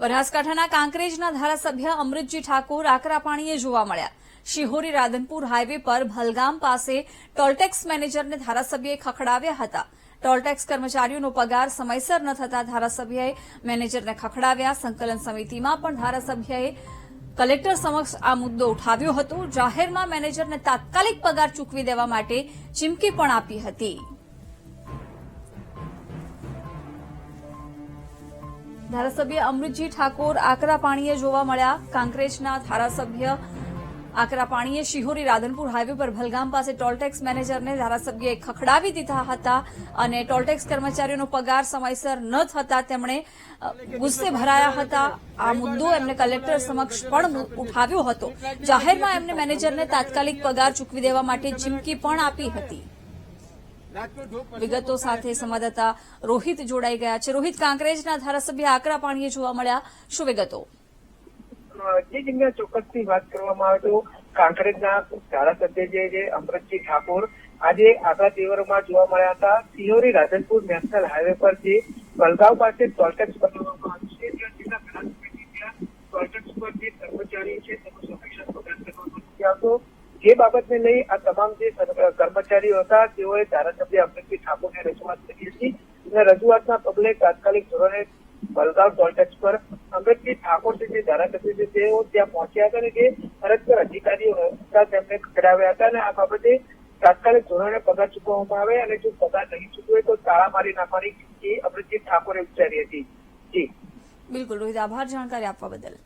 બનાસકાંઠાના કાંકરેજના ધારાસભ્ય અમૃતજી ઠાકોર આકરા પાણીએ જોવા મળ્યા. શિહોરી રાધનપુર હાઈવે પર ભલગામ પાસે ટોલટેક્સ મેનેજરને ધારાસભ્યએ ખખડાવ્યા હતા. ટોલટેક્સ કર્મચારીઓનો પગાર સમયસર ન થતા ધારાસભ્યએ મેનેજરને ખખડાવ્યા. સંકલન સમિતિમાં પણ ધારાસભ્યએ કલેક્ટર સમક્ષ આ મુદ્દો ઉઠાવ્યો હતો. જાહેરમાં મેનેજરને તાત્કાલિક પગાર ચૂકવી દેવા માટે ચીમકી પણ આપી હતી. ધારાસભ્ય અમૃતજી ઠાકોર આકરા પાણીએ જોવા મળ્યા. કાંકરેજના ધારાસભ્ય આકરા પાણીએ શિહોરી રાધનપુર હાઈવે પર ભલગામ પાસે ટોલટેક્સ મેનેજરને ધારાસભ્યએ ખખડાવી દીધા હતા અને ટોલટેક્સ કર્મચારીઓનો પગાર સમયસર ન થતા તેમણે ગુસ્સે ભરાયા હતા. આ મુદ્દો એમને કલેક્ટર સમક્ષ પણ ઉઠાવ્યો હતો. જાહેરમાં એમને મેનેજરને તાત્કાલિક પગાર ચૂકવી દેવા માટે ચીમકી પણ આપી હતી. વિગતો સાથે સંવાદદાતા રોહિત જોડાઈ ગયા છે. રોહિત, કાંકરેજના ધારાસભ્ય આકરા પાણીએ જોવા મળ્યા. શું વિગતો? જે જગ્યા ચોક્કસથી વાત કરવામાં આવે તો કાંકરેજના ધારાસભ્ય જે અમૃતજી ઠાકોર, આજે આકરા તેવરોમાં જોવા મળ્યા હતા. સિહોરી રાધનપુર નેશનલ હાઈવે પર જે વલગાવ પાસે ટોલટેક્સ બનાવવામાં આવ્યું છે, ત્યાં જિલ્લા ગ્રામ ત્યાં ટોલટેક્સ પર જે કર્મચારી છે, તેનું સમયસર પગાર કરવામાં નથી આવતો જે બાબતને લઈ આ તમામ જે કર્મચારીઓ હતા, તેઓએ ધારાસભ્ય અમૃતજી ઠાકોરને રજૂઆત કરી હતી અને રજૂઆતના પગલે તાત્કાલિક ધોરણે બલગાવ ટોલટેક્સ પર અમૃતજી ઠાકોર જે ધારાસભ્ય છે, તેઓ ત્યાં પહોંચ્યા હતા અને જે ફરજપર અધિકારીઓ હતા, તેમને ખકડાવ્યા હતા અને આ બાબતે તાત્કાલિક ધોરણે પગાર ચૂકવવામાં આવે અને જો પગાર નહીં ચૂકવે તો તાળા મારી નાખવાની એ અમૃતજી ઠાકોરે ઉચ્ચારી હતી. જી. બિલકુલ, રોહિત, આભાર જાણકારી આપવા બદલ.